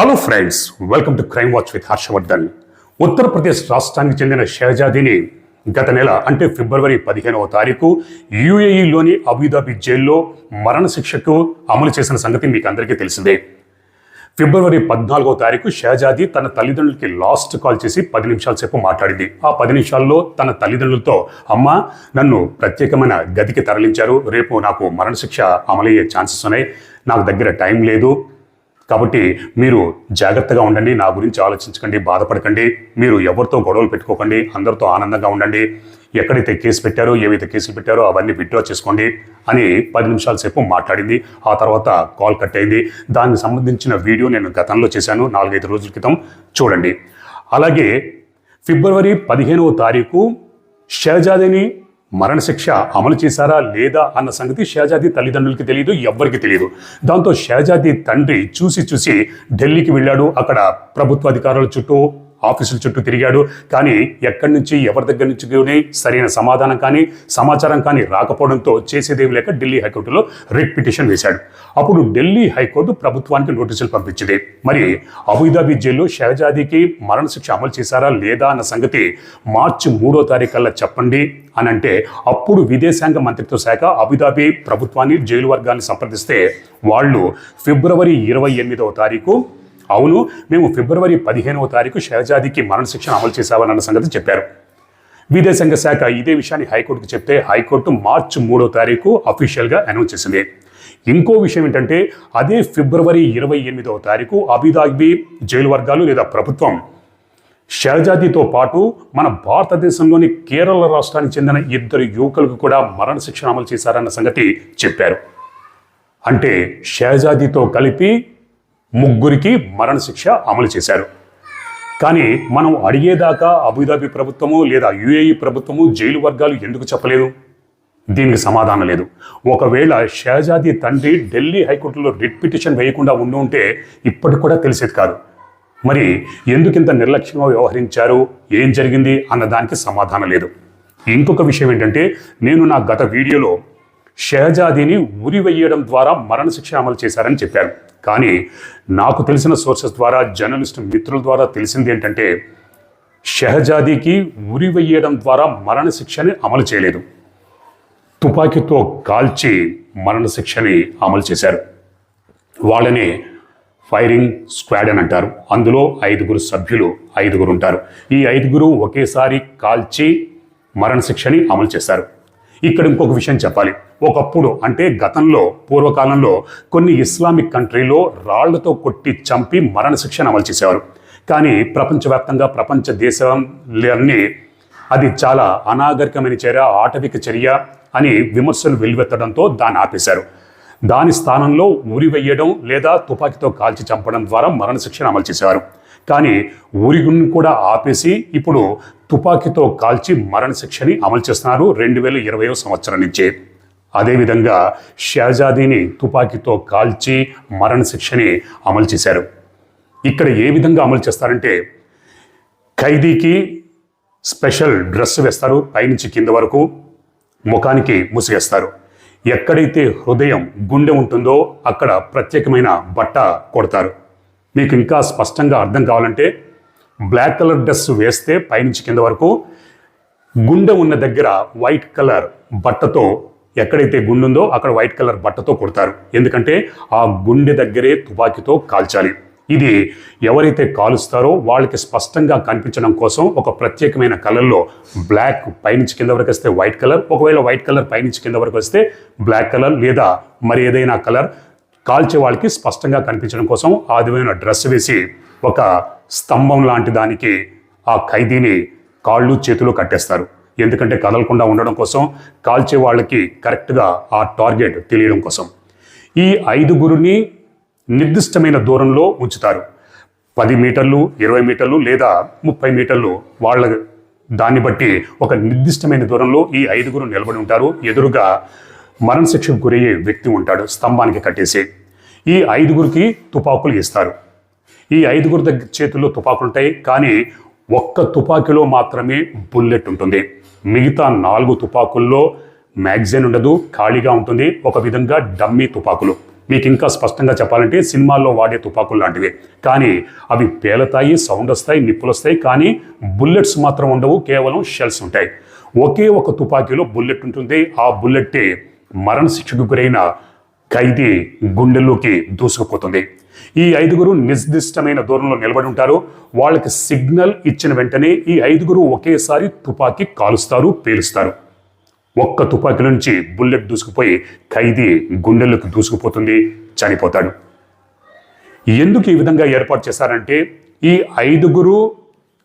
Hello friends welcome to crime watch with Harshavardhan Uttar Pradesh రాష్ట్రానికి చెందిన షహజాదీని గత నెల అంటే ఫిబ్రవరి పదిహేనవ తారీఖు యుఏఈలోని అబుదాబి జైల్లో మరణశిక్షకు అమలు చేసిన సంగతి మీకు అందరికీ తెలిసిందే. ఫిబ్రవరి పద్నాలుగో తారీఖు షహజాదీ తన తల్లిదండ్రులకి లాస్ట్ కాల్ చేసి పది నిమిషాల సేపు మాట్లాడింది. ఆ పది నిమిషాల్లో తన తల్లిదండ్రులతో అమ్మ నన్ను ప్రత్యేకమైన గదికి తరలించారు. రేపు నాకు మరణశిక్ష అమలయ్యే ఛాన్సెస్ ఉన్నాయి. నాకు దగ్గర టైం లేదు. కాబట్టి మీరు జాగ్రత్తగా ఉండండి. నా గురించి ఆలోచించకండి బాధపడకండి. మీరు ఎవరితో గొడవలు పెట్టుకోకండి. అందరితో ఆనందంగా ఉండండి. ఎక్కడైతే కేసు పెట్టారో ఏవైతే కేసులు పెట్టారో అవన్నీ విత్డ్రా చేసుకోండి అని పది నిమిషాల సేపు మాట్లాడింది. ఆ తర్వాత కాల్ కట్ అయింది. దానికి సంబంధించిన వీడియో నేను గతంలో చేశాను. నాలుగైదు రోజుల క్రితం చూడండి. అలాగే ఫిబ్రవరి పదిహేనవ తారీఖు షహజాదేని మరణశిక్ష అమలు చేశారా లేదా అన్న సంగతి షహజాదీ తల్లిదండ్రులకి తెలియదు ఎవ్వరికి తెలియదు దాంతో షహజాదీ తండ్రి చూసి చూసి ఢిల్లీకి వెళ్ళాడు. అక్కడ ప్రభుత్వ అధికారుల చుట్టూ ఆఫీసుల చుట్టూ తిరిగాడు. కానీ ఎక్కడి నుంచి ఎవరి దగ్గర నుంచి కానీ సరైన సమాధానం కానీ సమాచారం కానీ రాకపోవడంతో చేసేదేవి లేక ఢిల్లీ హైకోర్టులో రిట్ పిటిషన్ వేశాడు. అప్పుడు ఢిల్లీ హైకోర్టు ప్రభుత్వానికి నోటీసులు పంపించింది. మరి అబుదాబి జైల్లో షహజాదీకి మరణశిక్ష అమలు చేశారా లేదా అన్న సంగతి మార్చి మూడో తారీఖుల్లా చెప్పండి అని అంటే అప్పుడు విదేశాంగ మంత్రిత్వ శాఖ అబుదాబి ప్రభుత్వాన్ని జైలు వర్గాన్ని సంప్రదిస్తే వాళ్ళు ఫిబ్రవరి ఇరవై ఎనిమిదవ తారీఖు అవును మేము ఫిబ్రవరి పదిహేనవ తారీఖు షహజాదీకి మరణశిక్షను అమలు చేశామన్న సంగతి చెప్పారు. విదేశాంగ శాఖ ఇదే విషయాన్ని హైకోర్టుకు చెప్తే హైకోర్టు మార్చి మూడో తారీఖు అఫీషియల్గా అనౌన్స్ చేసింది. ఇంకో విషయం ఏంటంటే అదే ఫిబ్రవరి ఇరవై ఎనిమిదవ తారీఖు అబిదాగ్బి జైలు వర్గాలు లేదా ప్రభుత్వం షహజాదీతో పాటు మన భారతదేశంలోని కేరళ రాష్ట్రానికి చెందిన ఇద్దరు యువకులకు కూడా మరణశిక్షణ అమలు చేశారన్న సంగతి చెప్పారు. అంటే షహజాదీతో కలిపి ముగ్గురికి మరణశిక్ష అమలు చేశారు. కానీ మనం అడిగేదాకా అబుదాబి ప్రభుత్వము లేదా యుఏఈ ప్రభుత్వము జైలు వర్గాలు ఎందుకు చెప్పలేదు? దీనికి సమాధానం లేదు. ఒకవేళ షహజాదీ తండ్రి ఢిల్లీ హైకోర్టులో రిట్ పిటిషన్ వేయకుండా ఉండి ఉంటే ఇప్పటికి కూడా తెలిసేది కాదు. మరి ఎందుకింత నిర్లక్ష్యంగా వ్యవహరించారు? ఏం జరిగింది? అన్న దానికి సమాధానం లేదు. ఇంకొక విషయం ఏంటంటే నేను నా గత వీడియోలో షహజాదీని ఉరివేయడం ద్వారా మరణశిక్ష అమలు చేశారని చెప్పారు. కానీ నాకు తెలిసిన సోర్సెస్ ద్వారా జర్నలిస్ట్ మిత్రుల ద్వారా తెలిసింది ఏంటంటే షహజాదీకి ఉరివేయడం ద్వారా మరణశిక్షని అమలు చేయలేదు. తుపాకీతో కాల్చి మరణశిక్షని అమలు చేశారు. వాళ్ళని ఫైరింగ్ స్క్వాడ్ అని అంటారు. అందులో ఐదుగురు సభ్యులు ఐదుగురు ఉంటారు. ఈ ఐదుగురు ఒకేసారి కాల్చి మరణశిక్షని అమలు చేశారు. ఇక్కడ ఇంకొక విషయం చెప్పాలి. ఒకప్పుడు అంటే గతంలో పూర్వకాలంలో కొన్ని ఇస్లామిక్ కంట్రీలో రాళ్ళతో కొట్టి చంపి మరణశిక్షను అమలు చేసేవారు. కానీ ప్రపంచవ్యాప్తంగా ప్రపంచ దేశాలన్నీ అది చాలా అనాగరికమైన చర్య ఆటవిక చర్య అని విమర్శలు వెల్లువెత్తడంతో దాన్ని ఆపేశారు. దాని స్థానంలో ఉరి వేయడం లేదా తుపాకీతో కాల్చి చంపడం ద్వారా మరణశిక్షను అమలు చేసేవారు. కానీ ఊరిగుని కూడా ఆపేసి ఇప్పుడు తుపాకీతో కాల్చి మరణశిక్షని అమలు చేస్తున్నారు రెండు వేల ఇరవయో సంవత్సరం నుంచి. అదేవిధంగా షాజాదీని తుపాకీతో కాల్చి మరణశిక్షని అమలు చేశారు. ఇక్కడ ఏ విధంగా అమలు చేస్తారంటే ఖైదీకి స్పెషల్ డ్రెస్ వేస్తారు పైనుంచి కింద వరకు ముఖానికి ముసిగేస్తారు ఎక్కడైతే హృదయం గుండె ఉంటుందో అక్కడ ప్రత్యేకమైన బట్ట కొడతారు. మీకు ఇంకా స్పష్టంగా అర్థం కావాలంటే బ్లాక్ కలర్ డ్రెస్ వేస్తే పైనుంచి కింద వరకు గుండె ఉన్న దగ్గర వైట్ కలర్ బట్టతో ఎక్కడైతే గుండె ఉందో అక్కడ వైట్ కలర్ బట్టతో కొడతారు. ఎందుకంటే ఆ గుండె దగ్గరే తుపాకీతో కాల్చాలి. ఇది ఎవరైతే కాలుస్తారో వాళ్ళకి స్పష్టంగా కనిపించడం కోసం ఒక ప్రత్యేకమైన కలర్లో బ్లాక్ పైనుంచి కింద వరకు వస్తే వైట్ కలర్ ఒకవేళ వైట్ కలర్ పైనుంచి కింద వరకు వస్తే బ్లాక్ కలర్ లేదా మరి ఏదైనా కలర్ కాల్చే వాళ్ళకి స్పష్టంగా కనిపించడం కోసం ఆ విధమైన డ్రెస్ వేసి ఒక స్తంభం లాంటి దానికి ఆ ఖైదీని కాళ్ళు చేతులు కట్టేస్తారు. ఎందుకంటే కదలకుండా ఉండడం కోసం కాల్చే వాళ్ళకి కరెక్ట్గా ఆ టార్గెట్ తెలియడం కోసం. ఈ ఐదుగురిని నిర్దిష్టమైన దూరంలో ఉంచుతారు. పది మీటర్లు ఇరవై మీటర్లు లేదా ముప్పై మీటర్లు వాళ్ళ దాన్ని బట్టి ఒక నిర్దిష్టమైన దూరంలో ఈ ఐదుగురు నిలబడి ఉంటారు. ఎదురుగా మరణశిక్షకు గురయ్యే వ్యక్తి ఉంటాడు స్తంభానికి కట్టేసి. ఈ ఐదుగురికి తుపాకులు ఇస్తారు. ఈ ఐదుగురు దగ్గర చేతుల్లో తుపాకులు ఉంటాయి కానీ ఒక్క తుపాకీలో మాత్రమే బుల్లెట్ ఉంటుంది. మిగతా నాలుగు తుపాకుల్లో మ్యాగజైన్ ఉండదు ఖాళీగా ఉంటుంది. ఒక విధంగా డమ్మీ తుపాకులు. మీకు ఇంకా స్పష్టంగా చెప్పాలంటే సినిమాల్లో వాడే తుపాకులు లాంటివి. కానీ అవి పేలతాయి సౌండ్ వస్తాయి నిప్పులు వస్తాయి కానీ బుల్లెట్స్ మాత్రం ఉండవు కేవలం షెల్స్ ఉంటాయి. ఒకే ఒక తుపాకీలో బుల్లెట్ ఉంటుంది. ఆ బుల్లెట్టే మరణశిక్షకు గురైన ఖైదీ గుండెల్లోకి దూసుకుపోతుంది. ఈ ఐదుగురు నిర్దిష్టమైన దూరంలో నిలబడి ఉంటారు. వాళ్ళకి సిగ్నల్ ఇచ్చిన వెంటనే ఈ ఐదుగురు ఒకేసారి తుపాకీ కాలుస్తారు పేలుస్తారు. ఒక్క తుపాకీ నుంచి బుల్లెట్ దూసుకుపోయి ఖైదీ గుండెల్లోకి దూసుకుపోతుంది చనిపోతాడు. ఎందుకు ఈ విధంగా ఏర్పాటు చేశారంటే ఈ ఐదుగురు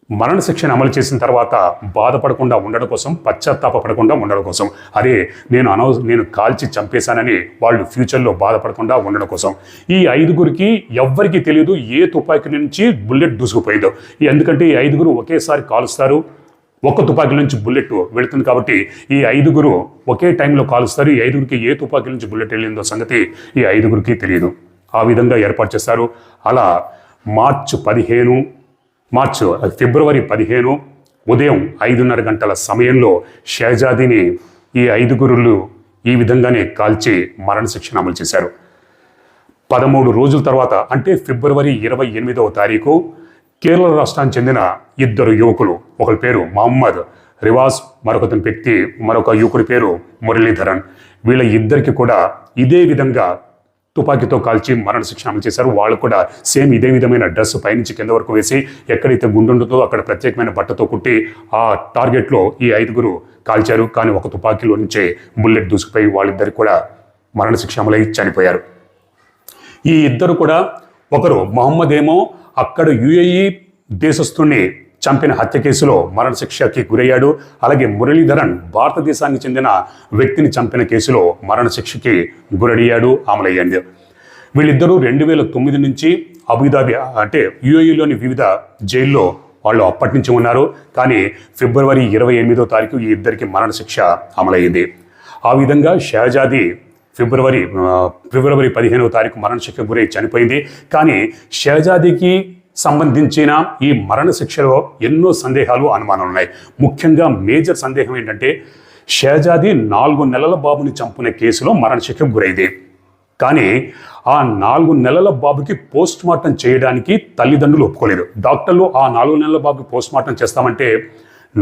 మరణశిక్షను అమలు చేసిన తర్వాత బాధపడకుండా ఉండడం కోసం పశ్చాత్తాపడకుండా ఉండడం కోసం. అదే నేను అనవ నేను కాల్చి చంపేశానని వాళ్ళు ఫ్యూచర్లో బాధపడకుండా ఉండడం కోసం. ఈ ఐదుగురికి ఎవ్వరికీ తెలియదు ఏ తుపాకీ నుంచి బుల్లెట్ దూసుకుపోయిందో. ఎందుకంటే ఈ ఐదుగురు ఒకేసారి కాలుస్తారు. ఒక్క తుపాకీ నుంచి బుల్లెట్ వెళుతుంది కాబట్టి ఈ ఐదుగురు ఒకే టైంలో కాలుస్తారు. ఈ ఐదుగురికి ఏ తుపాకీ నుంచి బుల్లెట్ వెళ్ళిందో సంగతి ఈ ఐదుగురికి తెలియదు. ఆ విధంగా ఏర్పాటు చేస్తారు. అలా మార్చి పదిహేను మార్చు ఫిబ్రవరి పదిహేను ఉదయం ఐదున్నర గంటల సమయంలో షహజాదీని ఈ ఐదుగురులు ఈ విధంగానే కాల్చి మరణశిక్షను అమలు చేశారు. పదమూడు రోజుల తర్వాత అంటే ఫిబ్రవరి ఇరవై ఎనిమిదవ తారీఖు కేరళ రాష్ట్రానికి చెందిన ఇద్దరు యువకులు ఒకరి పేరు మహమ్మద్ రివాజ్ మరొకతని వ్యక్తి మరొక యువకుడి పేరు మురళీధరన్. వీళ్ళ ఇద్దరికి కూడా ఇదే విధంగా తుపాకీతో కాల్చి మరణశిక్ష అమలు చేశారు. వాళ్ళు కూడా సేమ్ ఇదే విధమైన డ్రెస్ పైనుంచి కింద వరకు వేసి ఎక్కడైతే గుండుండుతో అక్కడ ప్రత్యేకమైన బట్టతో కుట్టి ఆ టార్గెట్లో ఈ ఐదుగురు కాల్చారు. కానీ ఒక తుపాకీలో నుంచే బుల్లెట్ దూసుకుపోయి వాళ్ళిద్దరు కూడా మరణశిక్ష అమలై చనిపోయారు. ఈ ఇద్దరు కూడా ఒకరు మహమ్మద్ ఏమో అక్కడ యుఏఈ దేశస్తుని చంపిన హత్య కేసులో మరణశిక్షకి గురయ్యాడు. అలాగే మురళీధరన్ భారతదేశానికి చెందిన వ్యక్తిని చంపిన కేసులో మరణశిక్షకి గురయ్యాడు అమలయ్యాడు వీళ్ళిద్దరూ రెండు వేల తొమ్మిది నుంచి అబుదాబి అంటే యుఏఈలోని వివిధ జైల్లో వాళ్ళు అప్పటి నుంచి ఉన్నారు. కానీ ఫిబ్రవరి ఇరవై ఎనిమిదో తారీఖు ఈ ఇద్దరికి మరణశిక్ష అమలయ్యింది ఆ విధంగా షహజాది ఫిబ్రవరి ఫిబ్రవరి పదిహేనవ తారీఖు మరణశిక్ష గురై చనిపోయింది. కానీ షహజాదీకి సంబంధించిన ఈ మరణశిక్షలో ఎన్నో సందేహాలు అనుమానాలు ఉన్నాయి. ముఖ్యంగా మేజర్ సందేహం ఏంటంటే షహజాది నాలుగు నెలల బాబుని చంపునే కేసులో మరణశిక్షకు గురైంది. కానీ ఆ నాలుగు నెలల బాబుకి పోస్ట్ మార్టం చేయడానికి తల్లిదండ్రులు ఒప్పుకోలేదు. డాక్టర్లు ఆ నాలుగు నెలల బాబుకి పోస్ట్ మార్టం చేస్తామంటే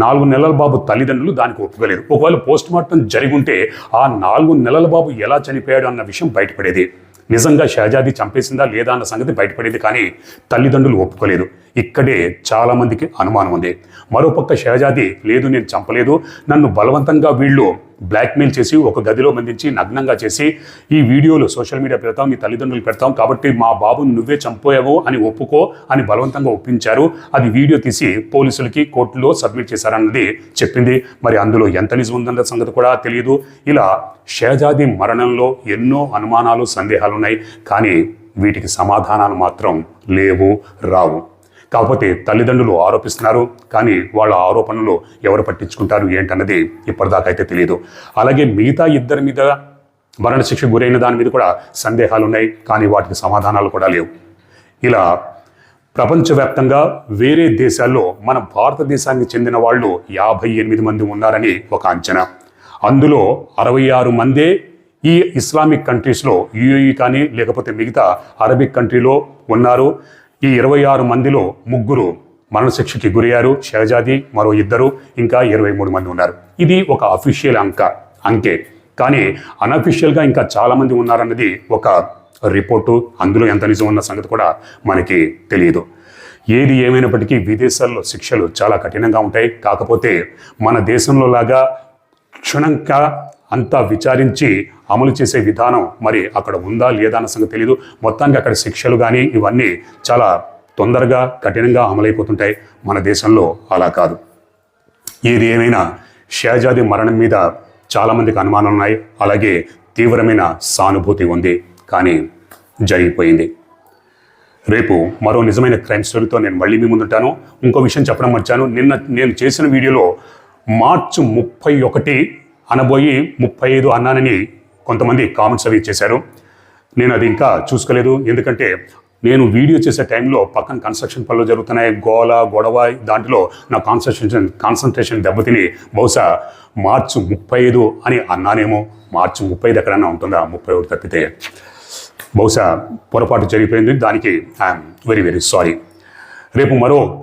నాలుగు నెలల బాబు తల్లిదండ్రులు దానికి ఒప్పుకోలేదు. ఒకవేళ పోస్ట్ మార్టం జరిగి ఉంటే ఆ నాలుగు నెలల బాబు ఎలా చనిపోయాడు అన్న విషయం బయటపడేది. నిజంగా షహజాది చంపేసిందా లేదా అన్న సంగతి బయటపడేది కానీ తల్లిదండ్రులు ఒప్పుకోలేదు. ఇక్కడే చాలామందికి అనుమానం ఉంది. మరోపక్క షహజాది లేదు నేను చంపలేదు. నన్ను బలవంతంగా వీళ్ళు బ్లాక్మెయిల్ చేసి ఒక గదిలో బంధించి నగ్నంగా చేసి ఈ వీడియోలు సోషల్ మీడియా పెడతాం మీ తల్లిదండ్రులు పెడతాం కాబట్టి మా బాబును నువ్వే చంపోయావు అని ఒప్పుకో అని బలవంతంగా ఒప్పించారు. అది వీడియో తీసి పోలీసులకి కోర్టులో సబ్మిట్ చేశారన్నది చెప్పింది. మరి అందులో ఎంత నిజం ఉందన్న సంగతి కూడా తెలియదు. ఇలా షహజాది మరణంలో ఎన్నో అనుమానాలు సందేహాలు ఉన్నాయి. కానీ వీటికి సమాధానాలు మాత్రం లేవు రావు. కాకపోతే తల్లిదండ్రులు ఆరోపిస్తున్నారు. కానీ వాళ్ళ ఆరోపణలు ఎవరు పట్టించుకుంటారు ఏంటన్నది ఇప్పటిదాకా అయితే తెలియదు. అలాగే మిగతా ఇద్దరి మీద మరణశిక్ష గురైన దాని మీద కూడా సందేహాలు ఉన్నాయి కానీ వాటికి సమాధానాలు కూడా లేవు. ఇలా ప్రపంచవ్యాప్తంగా వేరే దేశాల్లో మన భారతదేశానికి చెందిన వాళ్ళు యాభై ఎనిమిది మంది ఉన్నారని ఒక అంచనా. అందులో అరవై ఆరు మందే ఈ ఇస్లామిక్ కంట్రీస్లో యుఏఈ కానీ లేకపోతే మిగతా అరబిక్ కంట్రీలో ఉన్నారు. ఈ ఇరవై ఆరు మందిలో ముగ్గురు మరణశిక్షకి గురయ్యారు. షహజాది మరో ఇద్దరు ఇంకా ఇరవై మూడు మంది ఉన్నారు. ఇది ఒక అఫీషియల్ అంక అంకే. కానీ అనఫీషియల్గా ఇంకా చాలామంది ఉన్నారన్నది ఒక రిపోర్టు అందులో ఎంత నిజం ఉన్న సంగతి కూడా మనకి తెలియదు ఏది ఏమైనప్పటికీ విదేశాల్లో శిక్షలు చాలా కఠినంగా ఉంటాయి. కాకపోతే మన దేశంలో లాగా క్షుణంగా అంతా విచారించి అమలు చేసే విధానం మరి అక్కడ ఉందా లేదా అన్న సంగతి తెలియదు మొత్తానికి అక్కడ శిక్షలు కానీ ఇవన్నీ చాలా తొందరగా కఠినంగా అమలైపోతుంటాయి. మన దేశంలో అలా కాదు. ఏది ఏమైనా షేజాది మరణం మీద చాలామందికి అనుమానాలు ఉన్నాయి. అలాగే తీవ్రమైన సానుభూతి ఉంది. కానీ జరిగిపోయింది. రేపు మరో నిజమైన క్రైమ్ స్టోరీతో నేను మళ్ళీ మీ ముందుంటాను. ఇంకో విషయం చెప్పడం మర్చాను. నిన్న నేను చేసిన వీడియోలో మార్చి ముప్పై ఒకటి అనబోయి ముప్పై ఐదు అన్నానని కొంతమంది కామెంట్స్ అవి చేశారు. నేను అది ఇంకా చూసుకోలేదు. ఎందుకంటే నేను వీడియో చేసే టైంలో పక్కన కన్స్ట్రక్షన్ పనులు జరుగుతున్నాయి. గోల గొడవ దాంట్లో నా కాన్సన్ట్రేషన్ కాన్సన్ట్రేషన్ దెబ్బతిని బహుశా మార్చి ముప్పై ఐదు అని అన్నానేమో. మార్చి ముప్పై ఐదు ఎక్కడన్నా ఉంటుందా? ముప్పై ఒకటి తప్పితే. బహుశా పొరపాటు జరిగిపోయింది. దానికి ఐఎమ్ వెరీ వెరీ సారీ రేపు మరో